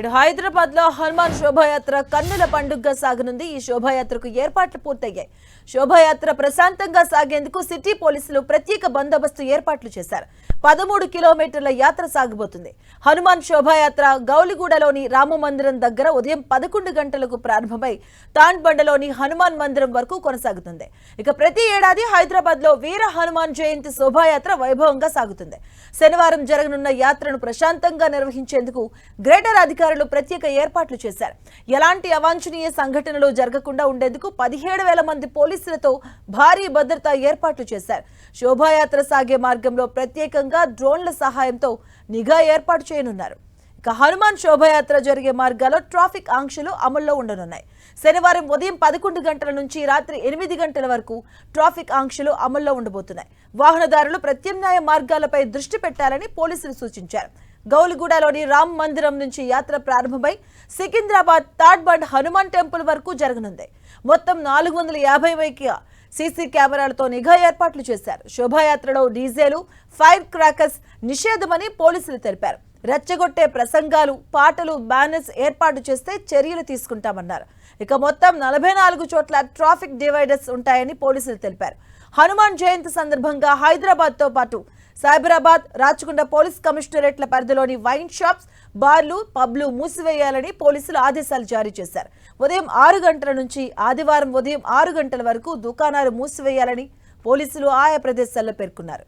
నేడు హైదరాబాద్లో హనుమాన్ శోభాయాత్ర కన్నుల పండుగగా సాగనుంది. ఈ శోభాయాత్రకు ఏర్పాట్లు పూర్తయ్యాయి. శోభాయాత్ర ప్రశాంతంగా సాగేందుకు సిటీ పోలీసులు ప్రత్యేక బందోబస్తు ఏర్పాట్లు చేశారు. పదమూడు కిలోమీటర్ల యాత్ర సాగబోతుంది హనుమాన్ శోభాయాత్ర గౌలిగూడలోని రామ మందిరం దగ్గర ఉదయం పదకొండు గంటలకు ప్రారంభమై తాండ్బండలోని హనుమాన్ మందిరం వరకు కొనసాగుతుంది. ఇక ప్రతి ఏడాది హైదరాబాద్లో వీర హనుమాన్ జయంతి శోభాయాత్ర వైభవంగా సాగుతుంది. శనివారం జరగనున్న యాత్రను ప్రశాంతంగా నిర్వహించేందుకు గ్రేటర్ అధికారులు ప్రత్యేక ఏర్పాట్లు చేశారు. ఎలాంటి అవాంఛనీయ సంఘటనలు జరగకుండా ఉండేందుకు పదిహేడు వేల మంది పోలీసులతో భారీ భద్రతా ఏర్పాట్లు చేశారు. శోభాయాత్ర సాగే మార్గంలో ప్రత్యేకంగా డ్రోన్ల సహాయంతో నిఘా ఏర్పాటు చేయనున్నారు. ఇక హనుమాన్ శోభాయాత్ర జరిగే మార్గాల్లో ట్రాఫిక్ ఆంక్షలు అమల్లో ఉండనున్నాయి. శనివారం ఉదయం పదకొండు గంటల నుంచి రాత్రి ఎనిమిది గంటల వరకు ట్రాఫిక్ ఆంక్షలు అమల్లో ఉండబోతున్నాయి. వాహనదారులు ప్రత్యామ్నాయ మార్గాలపై దృష్టి పెట్టాలని పోలీసులు సూచించారు. గౌలిగూడలోని రామ్ మందిరం నుంచి యాత్ర ప్రారంభమై సికింద్రాబాద్ తాడ్బండ్ హనుమాన్ టెంపుల్ వరకు జరగనుంది. మొత్తం నాలుగు వందల యాభై వైకి సీసీ కెమెరాలతో నిఘా ఏర్పాట్లు చేశారు. శోభాయాత్రలో డీజేలు ఫైర్ క్రాకర్స్ నిషేధమని పోలీసులు తెలిపారు. రెచ్చగొట్టే ప్రసంగాలు పాటలు బ్యానర్స్ ఏర్పాటు చేస్తే చర్యలు తీసుకుంటామన్నారు. ఇక మొత్తం నలభై నాలుగు చోట్ల ట్రాఫిక్ డివైడర్స్ ఉంటాయని పోలీసులు తెలిపారు. హనుమాన్ జయంతి సందర్భంగా హైదరాబాద్తో పాటు సైబరాబాద్ రాచకొండ పోలీస్ కమిషనరేట్ల పరిధిలోని వైన్ షాప్స్ బార్లు పబ్లు మూసివేయాలని పోలీసులు ఆదేశాలు జారీ చేశారు. ఉదయం ఆరు గంటల నుంచి ఆదివారం ఉదయం ఆరు గంటల వరకు దుకాణాలు మూసివేయాలని పోలీసులు ఆయా ప్రదేశాల్లో పేర్కొన్నారు.